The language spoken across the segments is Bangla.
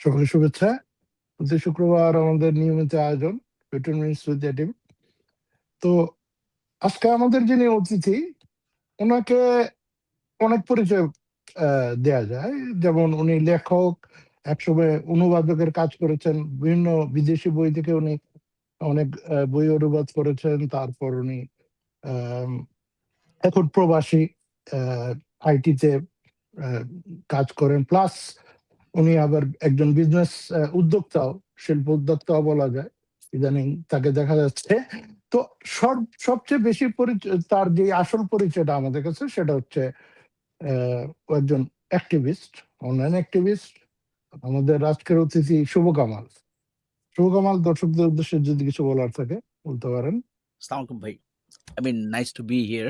সকলকে শুভেচ্ছা। প্রতি শুক্রবার আমাদের নিয়মিত আয়োজন তো আজকে আমাদের যিনি অতিথি, ওনাকে অনেক পরিচয় দেয়া যায়। যেমন উনি লেখক, একসময় অনুবাদকের কাজ করেছেন, বিভিন্ন বিদেশি বই থেকে উনি অনেক বই অনুবাদ করেছেন। তারপর উনি এখন প্রবাসী আইটিতে কাজ করেন। প্লাস উনি আবার একজন বিজনেস উদ্যোক্তাও, শিল্প উদ্যোক্তাও বলা যায়। ইদানিং তাকে দেখা যাচ্ছে। তো সব, সবচেয়ে বেশি পরিচয় তার যে আসল পরিচয়টা আমাদের কাছে, সেটা হচ্ছে একজন অ্যাক্টিভিস্ট অনলাইন অ্যাক্টিভিস্ট আমাদের আজকের অতিথি শুভ কামাল। শুভ কামাল, দর্শকদের উদ্দেশ্যে যদি কিছু বলার থাকে, বলতে পারেন। ভাই। I mean nice to be here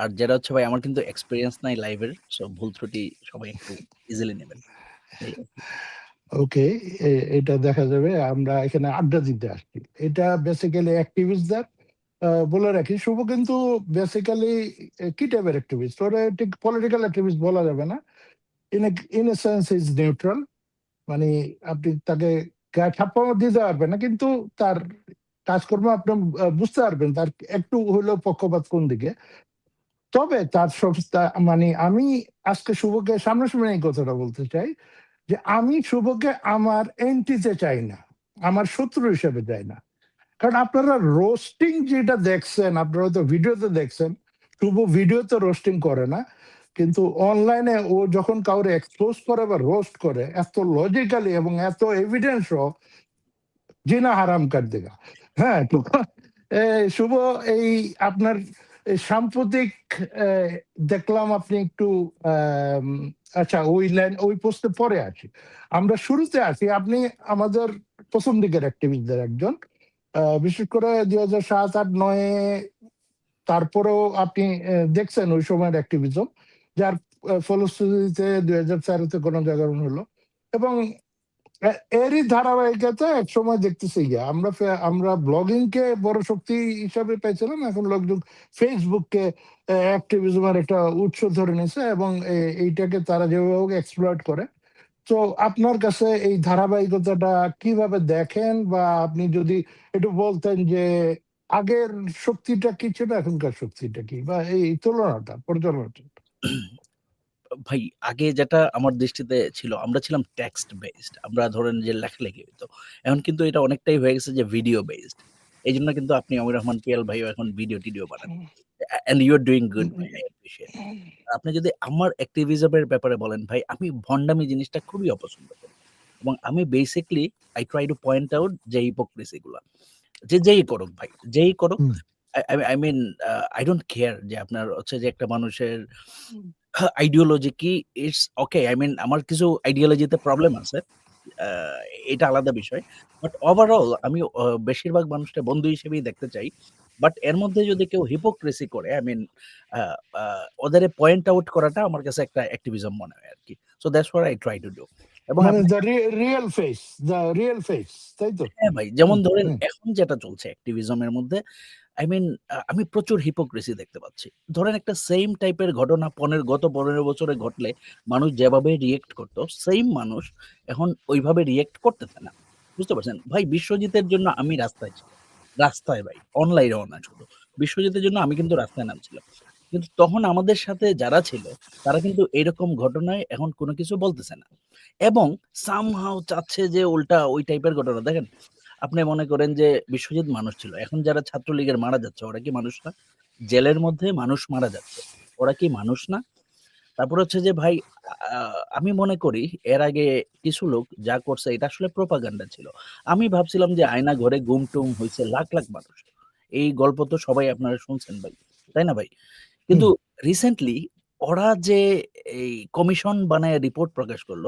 আর যেটা হচ্ছে ভাই, আমার কিন্তু এক্সপিরিয়েন্স নাই লাইভের সো ভুল ত্রুটি সবাই একটু ইজিলি নেবেন। ওকে এটা দেখা যাবে, আমরা এখানে আড্ডা দিতে আসছি। এটা বেসিক্যালি অ্যাক্টিভিস্টদের বলে রাখি, শুভ কিন্তু বেসিক্যালি কি টাইপের অ্যাক্টিভিস্ট ওরা ঠিক পলিটিক্যাল অ্যাক্টিভিস্ট বলা যাবে না। In in a sense is neutral মানে আপনি তাকে ছাপ্পা দিতে পারবেন না, কিন্তু তার কাজকর্ম আপনি বুঝতে পারবেন তার একটু হলেও পক্ষপাত কোন দিকে। তবে তার সব মানে আমি আজকে শুভকে সামনাসামনি এই কথাটা বলতে চাই যে আমি শুভকে আমার এন্টিতে চাই না, আমার শত্রু হিসেবে চাই না। কারণ আপনারা রোস্টিং যেটা দেখছেন, আপনারা তো ভিডিওতে দেখছেন, শুভ ভিডিওতে রোস্টিং করে না, কিন্তু অনলাইনে ও যখন কাউরে এক্সপোজ করে বা রোস্ট করে, এত লজিক্যালি এবং এত এভিডেন্স জিনা হারাম কার দিগা হ্যাঁ শুভ, এই আপনার সাম্প্রতিক দেখলাম আপনি একটু আচ্ছা ওই লাইন ওই পোস্টে পরে আছি। আমরা শুরুতে আছি। আপনি আমাদের প্রথম দিকের অ্যাক্টিভিস্টদের একজন। বিশেষ করে দুই হাজার সাত, আট, নয়ে, তারপরেও আপনি দেখছেন ওই সময়ের অ্যাক্টিভিজম যার ফলশ্রুতিতে দুই হাজার তেরোতে গণজাগরণ হলো। এবং এরই ধারাবাহিকতা এক সময় দেখতেছি গিয়া। আমরা আমরা ব্লগিং কে বড় শক্তি হিসাবে পেয়েছিলাম, এখন লোকজন ফেসবুককে অ্যাক্টিভিজমের একটা উৎস ধরে নিয়েছে এবং এইটাকে তারা যেভাবে এক্সপ্লয়েট করে। তো আপনার কাছে এই ধারাবাহিকতাটা কীভাবে দেখেন? বা আপনি যদি একটু বলতেন যে আগের শক্তিটা কি ছিল, এখনকার শক্তিটা কি? বা এই তুলনাটা পর্যালোচনাটা ভাই আগে যেটা আমার দৃষ্টিতে ছিল আমরা ছিলাম টেক্সট বেসড আমরা ধরেন যে লেখালেখি হইতো। এখন কিন্তু এটা অনেকটাই হয়ে গেছে যে ভিডিও বেসড এই জন্য কিন্তু আপনি অমির রহমান পিয়াল ভাইও এখন ভিডিও টিডিও বানান। And you are doing good আপনি যদি আমার অ্যাক্টিভিজমের ব্যাপারে বলেন ভাই আমি ভন্ডামি জিনিসটা খুবই অপছন্দ করি। এবং আমি basically I try to point out যে হিপোক্রেসি গুলা। যে যেই করুক ভাই যেই করুক। I mean I don't care যে আপনার হচ্ছে যে একটা মানুষের আইডিওলজি কি ইটস ওকে আই মিন আমার কিছু আইডিওলজিতে প্রবলেম আছে এটা আলাদা বিষয় বাট ওভারঅল আমি বেশিরভাগ মানুষটা বন্ধু হিসেবেই দেখতে চাই বাট এর মধ্যে যদি কেউ হিপোক্রেসি করে আই মিন ওদের পয়েন্ট আউট করাটা আমার কাছে একটা অ্যাক্টিভিজম মনে হয় আর কি so that's what I try to do এবং real face the real face তাই তো? হ্যাঁ ভাই যেমন ধরেন এখন যেটা চলছে অ্যাক্টিভিজমের মধ্যে আই মিন আমি প্রচুর হিপোক্রেসি দেখতে পাচ্ছি। ধরেন একটা সেম টাইপের ঘটনা পনেরো, গত পনেরো বছরে ঘটলে মানুষ যেভাবে রিয়েক্ট করতো সেম মানুষ এখন ওইভাবে রিয়েক্ট করতেছে না। বুঝতে পারছেন? ভাই, বিশ্বজিতের জন্য আমি রাস্তায় ছিলাম। রাস্তায় ভাই অনলাইনেও না শুধু। বিশ্বজিতের জন্য আমি কিন্তু রাস্তায় নামছিলাম। কিন্তু তখন আমাদের সাথে যারা ছিল, তারা কিন্তু এরকম ঘটনায় এখন কোনো কিছু বলতেছে না। এবং সামহাও চাচ্ছে যে উল্টা ওই টাইপের ঘটনা। দেখেন আপনি মনে করেন যে বিশ্বজিৎ মানুষ ছিল। এখন যারা ছাত্রলীগের মারা যাচ্ছে ওরা কি মানুষ না? জেলের মধ্যে মানুষ মারা যাচ্ছে। ওরা কি মানুষ না? তারপর হচ্ছে যে ভাই আমি মনে করি এর আগে কিছু লোক যা করছে এটা আসলে প্রোপাগান্ডা ছিল। আমি ভাবছিলাম যে আয়না ঘরে গুম টুম হয়েছে লাখ লাখ মানুষ। এই গল্প তো সবাই আপনারা শুনছেন ভাই তাই না ভাই? কিন্তু রিসেন্টলি ওরা যে এই কমিশন বানায় রিপোর্ট প্রকাশ করল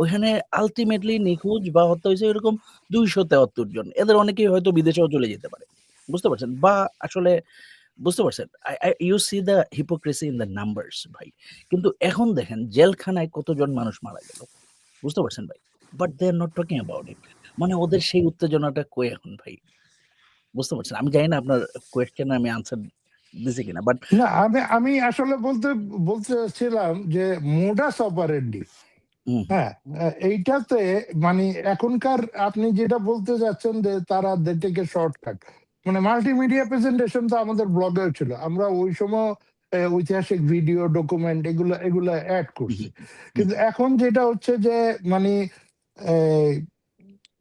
ওইখানে আলটিমেটলি নিখোঁজ বা হত্যা হয়েছে এরকম দুইশো তেহাত্তর জন। এদের অনেকেই হয়তো বিদেশেও চলে যেতে পারে। বুঝতে পারছেন? বা আসলে, বুঝতে পারছেন? You see the hypocrisy in the numbers ভাই। কিন্তু এখন দেখেন, জেলখানায় কতজন মানুষ মারা গেল? বুঝতে পারছেন, ভাই? But they are not talking about it মানে ওদের সেই উত্তেজনাটা কই এখন, ভাই? বুঝতে পারছেন? আমি জানি না আপনার কোয়েশ্চেন আমি আনসার দিছি কিনা বাট আমি আমি আসলে বলতে বলতেছিলাম যে মোডাস অপারেন্ডি হ্যাঁ এইটাতে মানে এখনকার আপনি যেটা বলতে যাচ্ছেন যে তারা থেকে শর্টকাট মানে মাল্টিমিডিয়া প্রেজেন্টেশন তো আমাদের ব্লগেও ছিল। আমরা ওই সময় ঐতিহাসিক ভিডিও ডকুমেন্ট এগুলো এগুলো অ্যাড করছি। কিন্তু এখন যেটা হচ্ছে যে মানে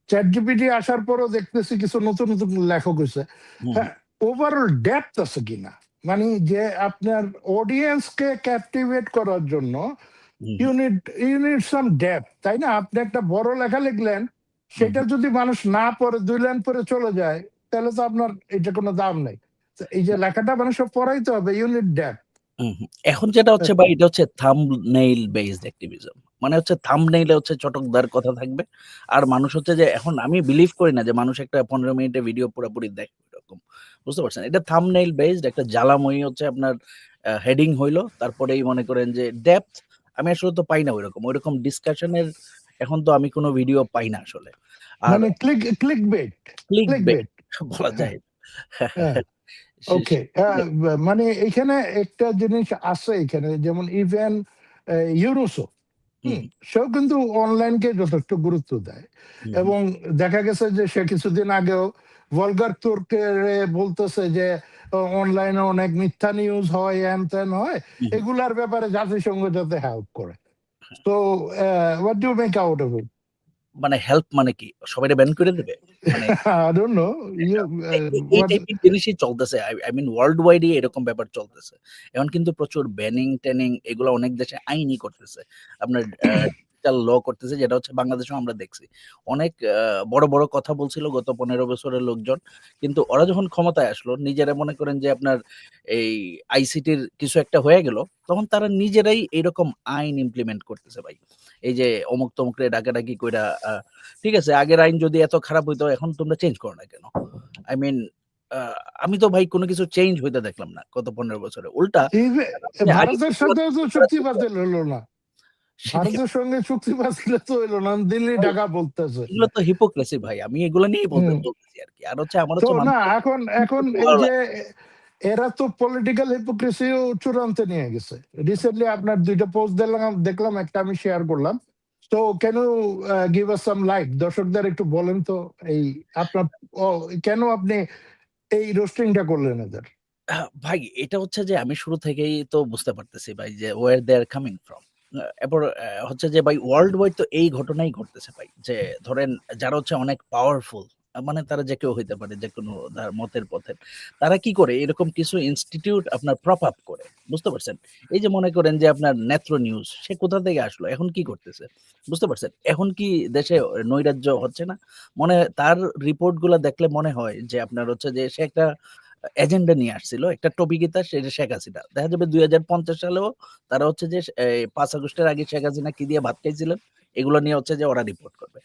চ্যাট জিপিটি আসার পরও দেখতেছি কিছু নতুন নতুন লেখক হয়েছে। হ্যাঁ ওভারঅল ডেপথ আছে কিনা? মানে যে আপনার অডিয়েন্সকে ক্যাপটিভেট করার জন্য you need you need some depth তাই না? আপনি একটা বড় লেখা লিখলেন সেটা যদি মানুষ না পড়ে দুই লাইন পরে চলে যায় তাহলে তো আপনার এটা কোনো দাম নেই। এই যে লেখাটা পড়াইতে হবে ডেপথ। এখন যেটা হচ্ছে ভাই এটা হচ্ছে থাম্বনেইল বেসড অ্যাক্টিভিজম মানে হচ্ছে থাম্বনেইলে হচ্ছে চটকদার কথা থাকবে। আর মানুষ হচ্ছে যে এখন আমি বিলিভ করি না যে মানুষ একটা পনেরো মিনিটের ভিডিও পুরোপুরি দেখবে এরকম। বুঝতে পারছেন? এটা থাম্বনেইল বেসড একটা জ্বালাময়ী হচ্ছে আপনার হেডিং হইল তারপরেই মনে করেন যে ডেপথ আমি আসলে তো পাই না ওইরকম। ওইরকম ডিসকাশনের এখন তো আমি কোনো ভিডিও পাই না আসলে। মানে click click bait click bait বলা যায়। হ্যাঁ। ওকে মানে এখানে একটা জিনিস আছে এখানে যেমন ইভেন ইউরোসো সেও কিন্তু অনলাইনকে যথেষ্ট গুরুত্ব দেয়। এবং দেখা গেছে যে সে কিছুদিন আগেও ভলগার তুর্কে বলতেছে যে অনলাইনে অনেক মিথ্যা নিউজ হয় হ্যান ত্যান হয় এগুলার ব্যাপারে জাতিসংঘ যাতে হেল্প করে তো what do make out of it মানে হেল্প মানে কি? সবাই ব্যান করে দেবে? মানে টাইপের জিনিসই চলতেছে। আই মিন ওয়ার্ল্ড ওয়াইডই এরকম ব্যাপার চলতেছে। এখন কিন্তু প্রচুর ব্যানিং ট্যানিং এগুলো অনেক দেশে আইনই করতেছে। আপনার ডিজিটাল ল করতেছে যেটা হচ্ছে বাংলাদেশেও আমরা দেখছি। অনেক বড় বড় কথা বলছিল গত পনেরো বছরের লোকজন কিন্তু ওরা যখন ক্ষমতায় আসলো নিজেরা মনে করেন যে আপনার এই আইসিটির কিছু একটা হয়ে গেল তখন তারা নিজেরাই এরকম আইন ইমপ্লিমেন্ট করতেছে ভাই। এই যে অমুক তমুকরে ডাকাডাকি কইরা ঠিক আছে আগের আইন যদি এত খারাপ হইতো এখন তোমরা চেঞ্জ করো না কেন? আই মিন আমি তো ভাই কোনো কিছু চেঞ্জ হইতে দেখলাম না গত পনেরো বছরে। উল্টা ভারতের সাথে তো হলো না। সেটাই- সঙ্গে চুক্তি বাতিল তো হইল না দিল্লি ঢাকা বলতেছে। এগুলো তো হিপোক্রেসি ভাই আমি এগুলো নিয়েই বলতে বলতেছি আর কি। আর হচ্ছে আমার তো না এখন এখন এই যে এরা তো পলিটিক্যাল হিপোক্রেসিও চূড়ান্তে নিয়ে গেছে। রিসেন্টলি আপনার দুইটা পোস্ট দেখলাম দেখলাম একটা আমি শেয়ার করলাম। তো কেন গিভ আস সাম লাইট দর্শকদের একটু বলেন তো এই আপনার কেন আপনি এই রোস্টিংটা করলেন এদের? ভাই এটা হচ্ছে যে আমি শুরু থেকেই তো বুঝতে পারতেছি ভাই যে where they are coming from এরপর হচ্ছে যে ভাই ওয়ার্ল্ড ওয়াইড তো এই ঘটনাই ঘটতেছে ভাই। যে ধরেন যারা হচ্ছে অনেক পাওয়ারফুল মানে তারা যে কেউ হইতে পারে, যে কোনো মতের পথের তারা কি করে? এরকম কিছু ইনস্টিটিউট আপনার প্রপ আপ করে, বুঝতে পারছেন? এই যে মনে করেন যে আপনার নেত্র নিউজ সে কোথা থেকে আসলো? এখন কি করতেছে? বুঝতে পারছেন? এখন কি দেশে নৈরাজ্য হচ্ছে না? মনে, তার রিপোর্টগুলা দেখলে মনে হয় যে আপনার হচ্ছে যে সে একটা এজেন্ডা নিয়ে আসছিল। একটা টপিকই তার? সেটা শেখ হাসিনা। দেখা যাবে দুই হাজার পঞ্চাশ সালেও তারা হচ্ছে যে পাঁচ আগস্টের আগে শেখ হাসিনা কি দিয়ে ভাত খাইছিলেন? এগুলো নিয়ে হচ্ছে যে ওরা রিপোর্ট করবে।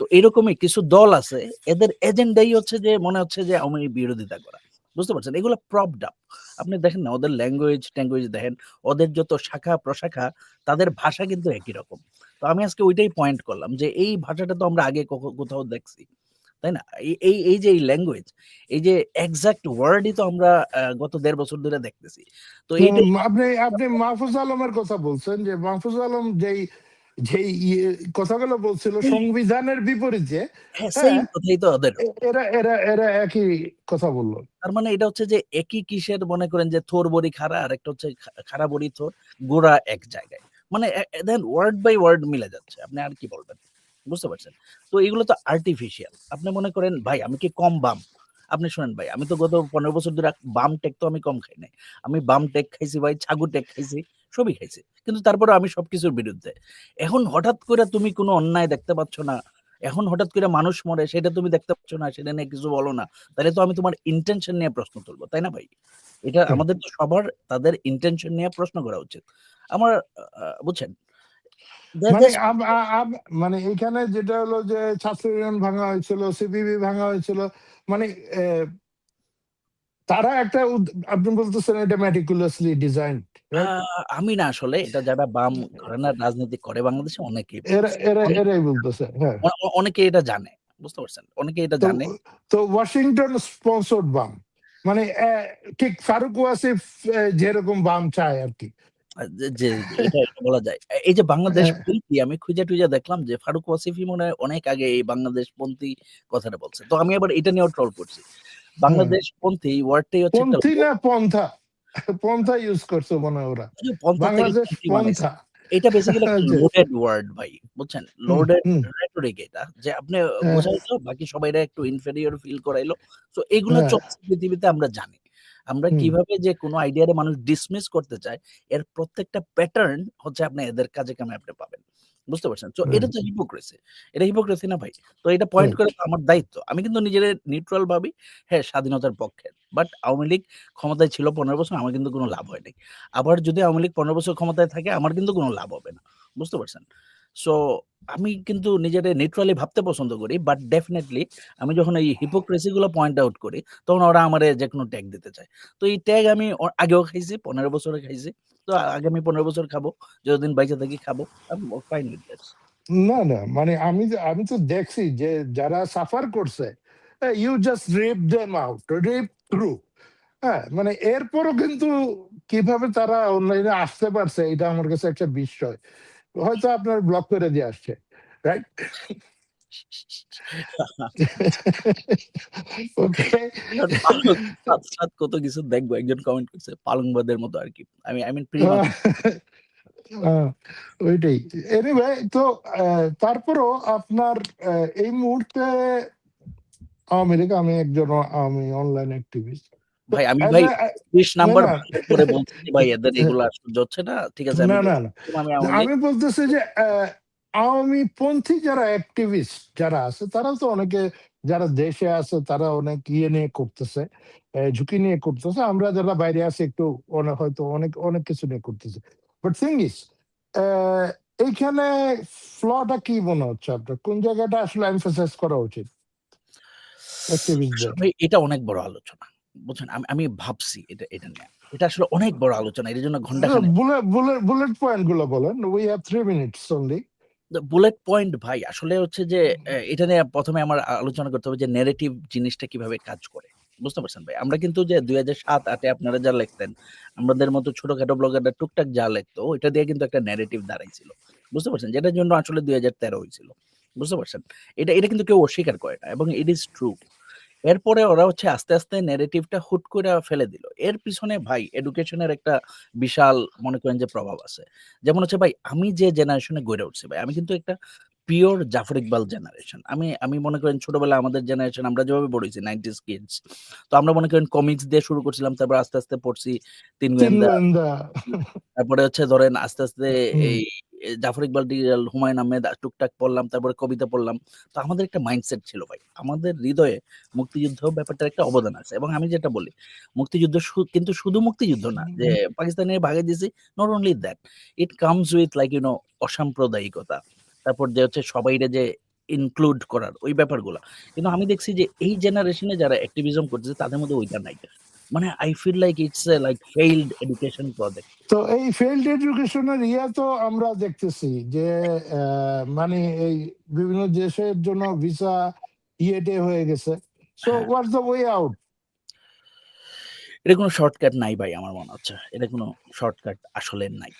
তো এরকমই কিছু দল আছে, এদের এজেন্ডাই হচ্ছে যে মনে হচ্ছে যে আমি বিরোধিতা করা। বুঝতে পারছেন? এগুলো প্রপড আপ আপনি দেখেন না, ওদের ল্যাঙ্গুয়েজ ট্যাঙ্গুয়েজ দেখেন, ওদের যত শাখা প্রশাখা, তাদের ভাষা কিন্তু একই রকম। তো আমি আজকে ওইটাই পয়েন্ট করলাম যে এই ভাষাটা তো আমরা আগে কোথাও দেখছি। তাই না? এই- এই যে এই ল্যাঙ্গুয়েজ এই যে এক্সাক্ট ওয়ার্ডই তো আমরা গত দেড় বছর ধরে দেখতেছি। তো আপনি আপনি মাহফুজ আলমের কথা বলছেন যে মাহফুজ আলম যেই যেই ইয়ে কথাগুলো বলছিল সংবিধানের বিপরীতে হ্যাঁ হ্যাঁ। এরা এরা এরা একই কথা বলল। তার মানে এটা হচ্ছে যে একই কিসের মনে করেন যে থোর বড়ি খাড়া আর একটা হচ্ছে খাড়া বড়ি থোর গোড়া এক জায়গায়। মানে দেন ওয়ার্ড বাই ওয়ার্ড মিলে যাচ্ছে। আপনি আর কি বলবেন? বুঝতে পারছেন? তো এগুলো তো আর্টিফিশিয়াল আপনি মনে করেন ভাই আমি কি কম বাম? আপনি শুনেন ভাই আমি তো গত পনেরো বছর ধরে বাম টেক তো আমি কম খাই নাই। আমি বাম টেক খাইছি ভাই ছাগু টেক খাইছি সবই খাইছি। কিন্তু তারপরে আমি সবকিছুর বিরুদ্ধে। এখন হঠাৎ করে তুমি কোনো অন্যায় দেখতে পাচ্ছ না। এখন হঠাৎ করে মানুষ মরে সেটা তুমি দেখতে পাচ্ছ না সেটা নিয়ে কিছু বলো না। তাহলে তো আমি তোমার ইন্টেনশন নিয়ে প্রশ্ন তুলবো তাই না ভাই? এটা আমাদের তো সবার তাদের ইন্টেনশন নিয়ে প্রশ্ন করা উচিত। আমার বুঝছেন? মানে মানে এখানে যেটা হলো যে ছাত্র ইউনিয়ন ভাঙা হয়েছিল সিপিবি ভাঙা হয়েছিল মানে আহ, তারা একটা আপনি বলতেছেন এটা ম্যাটিকুলাসলি ডিজাইন আমি না আসলে এটা যারা বাম ঘরানার রাজনীতি করে বাংলাদেশে অনেকেই এরা এরা এরাই বলতেছে হ্যাঁ। অনেকে এটা জানে বুঝতে পারছেন? অনেকে এটা জানে। তো ওয়াশিংটন স্পন্সর্ড বাম মানে ঠিক ফারুক ওয়াসিফ যেরকম বাম চায় আর কি। যে এটা বলা যায়। এই যে বাংলাদেশ হ্যাঁ। পন্থী আমি খুঁজে টুইজা দেখলাম যে ফারুক ওয়াসিফি মনে হয় অনেক আগে এই বাংলাদেশপন্থী কথাটা বলছে। তো আমি আবার এটা নিয়েও ট্রল করছি। বাংলাদেশপন্থী ওয়ার্ডটাই হচ্ছে পন্থী না পন্থা পন্থা ইউজ করছে মনে ওরা ওই যে পন্থা বাংলাদেশ পন্থা এটা বেসিক্যালি লোডেড ওয়ার্ড ভাই। বুঝছেন? লোডেড rhetoric এটা। যে আপনি হ্যাঁ। বাকি সবাইরা একটু ইনফেরিয়র ফিল করাইলো। তো এগুলা হ্যাঁ। চলছে পৃথিবীতে আমরা জানি। আমরা কীভাবে যে কোন আইডিয়ারে মানুষ ডিসমিস করতে চায় এর প্রত্যেকটা প্যাটার্ন হচ্ছে আপনি এদের কাজে কামে আপনি পাবেন। বুঝতে পারছেন? হুম। এটা তো হিপোক্রিসি। এটা হিপোক্রিসি না ভাই? তো এটা পয়েন্ট। করা তো আমার দায়িত্ব। আমি কিন্তু নিজের নিউট্রাল ভাবি। হ্যাঁ, স্বাধীনতার পক্ষে। বাট আওয়ামী লীগ ক্ষমতায় ছিল ১৫ বছর আমার কিন্তু কোনো লাভ হয় নাই। আবার যদি আওয়ামী লীগ ১৫ বছর ক্ষমতায় থাকে আমার কিন্তু কোনো লাভ হবে না। বুঝতে পারছেন? সো আমি কিন্তু নিজেরে নিউট্রালি ভাবতে পছন্দ করি। বাট ডেফিনিটলি আমি যখন এই হিপোক্রিসি গুলো পয়েন্ট আউট করি তখন ওরা আমারে যেকোনো ট্যাগ দিতে চায়। তো এই ট্যাগ আমি আগেও খাইছি, ১৫ বছরে খাইছি। তো আগামী ১৫ বছর খাব। যতদিন বাইচা থাকি খাব। Fine with that. না, না। মানে আমি আমি তো দেখছি যে যারা সাফার করছে you just rip them out, rip through. হ্যাঁ, মানে এরপরও কিন্তু কীভাবে তারা অনলাইনে আসতে পারছে এটা আমার কাছে একটা বিস্ময়। হয়তো আপনার ব্লক করে দিয়ে আসছে। রাইট? কত কিছু দেখব। একজন কমেন্ট করছে পালংবাদের মতো আরকি। আমি আই মিন ওইটাই। এনিওয়ে তো তারপরও আপনার এই মুহূর্তে আওয়ামী লীগ আমি একজন আমি অনলাইন অ্যাক্টিভিস্ট। ভাই আমি ভাই এ ২০ না, নাম্বার করে বলছি ভাই এদের এগুলা হচ্ছে না। ঠিক আছে আমি না, না, বলতেছি যে আওয়ামী পন্থী যারা অ্যাক্টিভিস্ট যারা আছে তারাও তো অনেকে যারা দেশে আছে তারা অনেক ইয়ে নিয়ে করতেছে। ঝুঁকি নিয়ে করতেছে। আমরা যারা বাইরে আছি একটু অনে হয়তো অনেক, অনেক কিছু নিয়ে করতেছে বাট থিং ইস এইখানে ফ্লটা কি মনে হচ্ছে আপনার? কোন জায়গাটা আসলে এমফাসাইজ করা উচিত? এটা অনেক বড় আলোচনা। বুঝছেন? আমি আমি ভাবছি এটা এটা নিয়ে। এটা আসলে অনেক বড় আলোচনা। এটার জন্য ঘণ্টা খানেক বুলেট পয়েন্টগুলো বলেন। We have 3 minutes only. Bullet point ভাই আসলে হচ্ছে যে এটা নিয়ে ১ম এ আমার আলোচনা করতে হবে যে ন্যারেটিভ জিনিসটা কীভাবে কাজ করে। বুঝতে পারছেন ভাই? আমরা কিন্তু যে ২০০৭-৮ এ আপনারা যা লিখতেন, আমাদের মতো ছোটখাটো ব্লগাররা টুকটাক যা লিখতো ওইটা দিয়ে কিন্তু একটা ন্যারেটিভ দাঁড়াইছিল। বুঝতে পারছেন? যেটার জন্য আসলে দুই হাজার তেরো হয়েছিল বুঝতে পারছেন? এটা এটা কিন্তু কেউ অস্বীকার করে না এবং ইট ইস ট্রু। এরপরে ওরা হচ্ছে আস্তে, আস্তে ন্যারেটিভটা হুট করে ফেলে দিল। এর পিছনে ভাই এডুকেশনের একটা বিশাল মনে করেন যে প্রভাব আছে। যেমন হচ্ছে ভাই আমি যে জেনারেশনে গড়ে উঠছি ভাই আমি কিন্তু একটা পিওর জাফর ইকবাল জেনারেশন। আমি আমি মনে করেন ছোটবেলায় আমাদের জেনারেশন আমরা যেভাবে বড় হইছি 90s কিডস। তো আমরা মনে করেন কমিক্স দিয়ে শুরু করছিলাম। তারপর আস্তে, আস্তে পড়ছি 'তিন গোয়েন্দা'। তারপরে হচ্ছে ধরেন আস্তে, আস্তে এই জাফর ইকবাল, ডিলাল, হুমায়ূন আহমেদ টুকটাক পড়লাম। তারপরে কবিতা পড়লাম। তো আমাদের একটা মাইন্ডসেট ছিল ভাই। আমাদের হৃদয়ে মুক্তিযুদ্ধ ব্যাপারটার একটা অবদান আছে এবং আমি যেটা বলি মুক্তিযুদ্ধ কিন্তু শুধু মুক্তিযুদ্ধ না যে পাকিস্তানিরা ভাগায় দিয়েছি not only that. It comes with like you know অসাম্প্রদায়িকতা। তারপর যে হচ্ছে সবাইরে যে ইনক্লুড করার ওই ব্যাপারগুলো কিন্তু আমি দেখছি যে এই জেনারেশনে যারা অ্যাক্টিভিজম করতেছে তাদের মধ্যে ওইটা নাই। মানে I feel like it's a like failed education project. তো এই ফেইলড এডুকেশনের ইয়া তো আমরা দেখতেছি যে মানে এই বিভিন্ন দেশের জন্য ভিসা ইয়ে-টিয়ে হয়ে গেছে। সো হ্যাঁ। What's the way out? এটা কোনো শর্টকাট নাই ভাই আমার মনে হচ্ছে। এটা কোনো শর্টকাট আসলে নাই।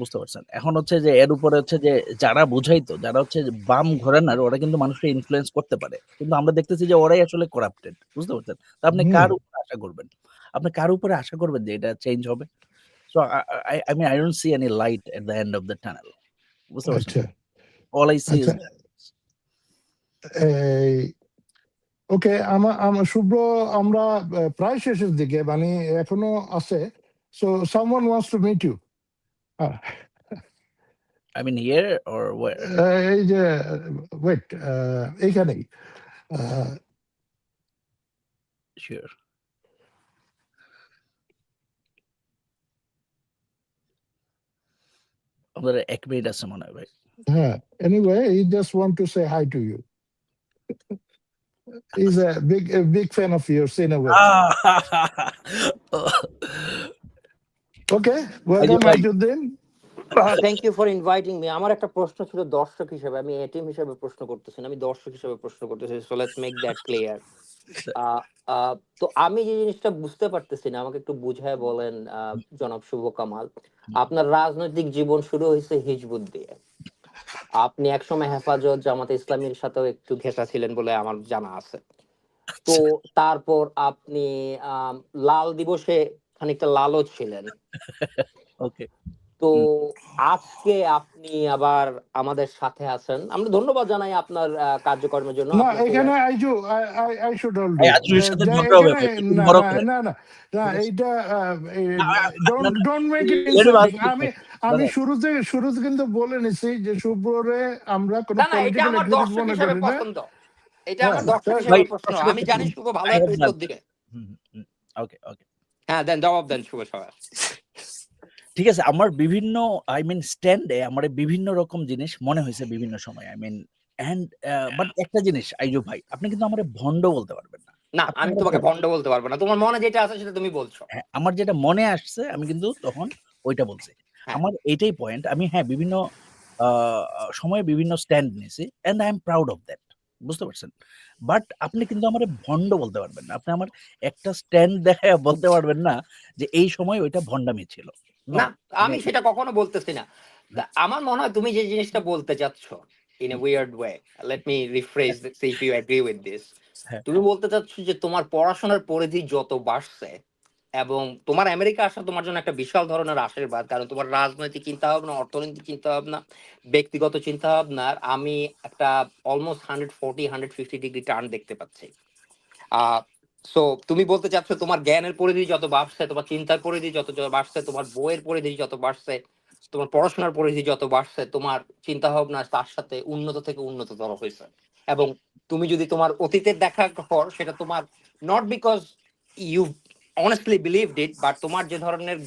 বুঝতে পারছেন? এখন হচ্ছে যে এর উপরে হচ্ছে যে যারা বুঝাইতো, যারা হচ্ছে বাম ঘরানার ওরা কিন্তু মানুষকে ইনফ্লুয়েন্স করতে পারে। কিন্তু আমরা দেখতেছি যে ওরাই আসলে কারাপ্টেড। বুঝতে পারছেন? তো আপনি কার উপরে আশা করবেন? আপনি কার উপরে আশা করবেন যে এটা চেঞ্জ হবে? So I I mean I don't see any light at the end of the tunnel. বুঝতে পারছেন? All I see. এই ওকে আমা আমা শুভ্র আমরা প্রায় শেষের দিকে মানে এখনও আছে। So someone wants to meet you. A I mean here or where? আ এই যে ওয়েট আ এইখানেই। আ Sure. আমাদের ১ মিনিট আছে মনে হয় ভাই। হ্যাঁ, anyway he just want to say hi to you. He's a big a big fan of yours in a Way. Okay, welcome thank you for inviting me. আমার একটা প্রশ্ন ছিল দর্শক হিসেবে। আমি এটিএম হিসেবে প্রশ্ন করতেছি আমি দর্শক হিসেবে প্রশ্ন করতেছি। So let's make that clear. আহ, আহ, তো আমি যে জিনিসটা বুঝতে পারতেছি না আমাকে একটু বুঝায় বলেন আহ, জনাব শুভ কামাল আপনার রাজনৈতিক জীবন শুরু হয়েছে হিজবুত দিয়ে আপনি একসময় হেফাজত জামাতে ইসলামীর সাথেও একটু ঘেঁষা ছিলেন বলে আমার জানা আছে তো তারপর আপনি লাল দিবসে খানিকটা লালও ছিলেন ওকে তো আজকে আপনি আবার আমাদের সাথে আছেন আমরা ধন্যবাদ জানাই আপনার কার্যক্রমের জন্য না এখানে আইজু আই শুড হোল্ড এই আজুরের সাথে হবে। না না না এইটা ডোন্ট ডোন্ট মেক ইট আমি আমি দাদা। শুরুতে শুরুতে কিন্তু বলে নিছি যে শুভ্রে আমরা কোনো না না এটা পলিটিক্যাল আমার মনে হিসেবে করি না পছন্দ এটা আমার হ্যাঁ, দর্শক হিসেবে পছন্দ আমি জানি শুভ ভালো একটা উত্তর দিবে ওকে ওকে হ্যাঁ দেন জবাব দেন শুভ সবাই ঠিক আছে আমার বিভিন্ন আই মিন স্ট্যান্ডে আমার বিভিন্ন রকম জিনিস মনে হয়েছে বিভিন্ন সময় আই মিন অ্যান্ড বাট একটা জিনিস আইজু ভাই আপনি কিন্তু আমার ভন্ড বলতে পারবেন না। না আমি তোমাকে ভণ্ড বলতে পারব না তোমার মনে যেটা আছে সেটা তুমি বলছো। হ্যাঁ আমার যেটা মনে আসছে আমি কিন্তু তখন ওইটা বলছি। হ্যাঁ। আমার এইটাই পয়েন্ট আমি হ্যাঁ বিভিন্ন আহ, সময়ে বিভিন্ন স্ট্যান্ড নিয়েছি and I am proud of that বুঝতে পারছেন? বাট আপনি কিন্তু আমার ভন্ড বলতে পারবেন না। আপনি আমার একটা স্ট্যান্ড দেখায় বলতে পারবেন না যে এই সময় ওইটা ভন্ডামি ছিল। না আমি সেটা কখনো বলতেছি না। আমার মনে হয় তুমি যে জিনিসটা বলতে চাচ্ছ in a weird way let me rephrase see if you agree with this. তুমি বলতে চাচ্ছ যে তোমার পড়াশোনার পরিধি যত বাড়ছে এবং তোমার আমেরিকা আসা তোমার জন্য একটা বিশাল ধরনের আশীর্বাদ, কারণ তোমার রাজনৈতিক চিন্তা ভাবনা অর্থনৈতিক চিন্তা ভাবনা ব্যক্তিগত চিন্তা ভাবনার আমি একটা almost hundred forty hundred fifty degree turn দেখতে পাচ্ছি। সো তুমি বলতে চাচ্ছ তোমার জ্ঞানের পরিধি যত বাড়ছে, তোমার চিন্তার পরিধি যত যত বাড়ছে, তোমার বইয়ের পরিধি যত বাড়ছে, তোমার পড়াশোনার পরিধি যত বাড়ছে, তোমার চিন্তা ভাবনা তার সাথে উন্নত থেকে উন্নততর হয়েছে। এবং তুমি যদি তোমার অতীতের দেখা কর সেটা তোমার not because you honestly believed it but তোমার যে ধরনের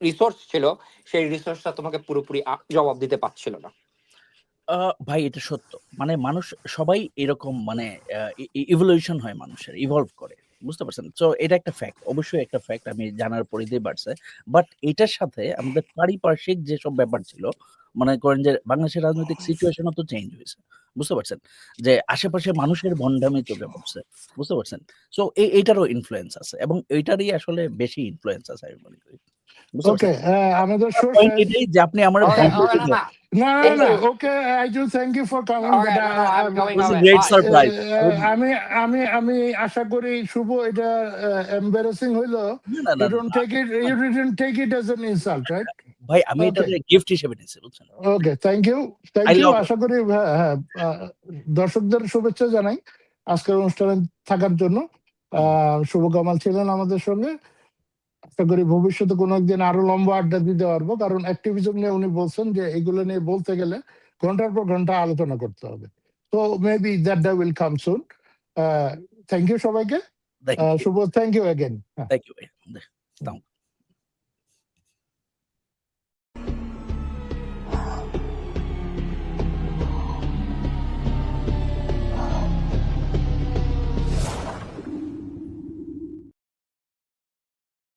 রিসোর্স ছিল, সেই রিসোর্সটা তোমাকে পুরোপুরি জবাব দিতে পারছিল না। ভাই, এটা সত্য। মানে মানুষ, সবাই এরকম মানে ইভলিউশন হয় মানুষের ইভলভ করে। বুঝতে পারছেন? তো এটা একটা ফ্যাক্ট অবশ্যই একটা ফ্যাক্ট আমি জানার পরিধি বাড়ছে। বাট এটার সাথে আমাদের পারিপার্শ্বিক যেসব ব্যাপার ছিল মনে করেন যে বাংলাদেশের রাজনৈতিক সিচুয়েশনও তো চেঞ্জ হয়েছে বুঝতে পারছেন? যে আশেপাশে মানুষের ভণ্ডামি চোখে পড়ছে বুঝতে পারছেন? সো এইটারও ইনফ্লুয়েন্স আছে এবং এইটারই আসলে বেশি ইনফ্লুয়েন্স আছে আমি মনে করি ওকে আমাদের show এটাই যে আপনি আমার Okay, ভণ্ড okay, বলতে- না, না না Thank না okay আইজু thank you for coming Okay, no, no, I'm going It was a away. great Bye. surprise. আমি আমি আমি আশা করি শুভ এটা এম্বারেসিং হইল। না, না, না, you don't take it you didn't take it as an insult right ভাই আমি এটা. গিফট হিসেবে নিয়েছি বুঝছেন? Okay thank you thank you আশা করি হ্যাঁ হ্যাঁ দর্শকদের শুভেচ্ছা জানাই আজকের অনুষ্ঠানে থাকার জন্য। শুভ কামাল ছিলেন আমাদের সঙ্গে। আশা করি ভবিষ্যতে কোনো একদিন আরও লম্বা আড্ডা দিতে পারব কারণ অ্যাক্টিভিজম নিয়ে উনি বলছেন যে এগুলো নিয়ে বলতে গেলে ঘণ্টার পর ঘণ্টা আলোচনা করতে হবে। তো maybe that day will come soon thank you সবাইকে। শুভ thank you again thank you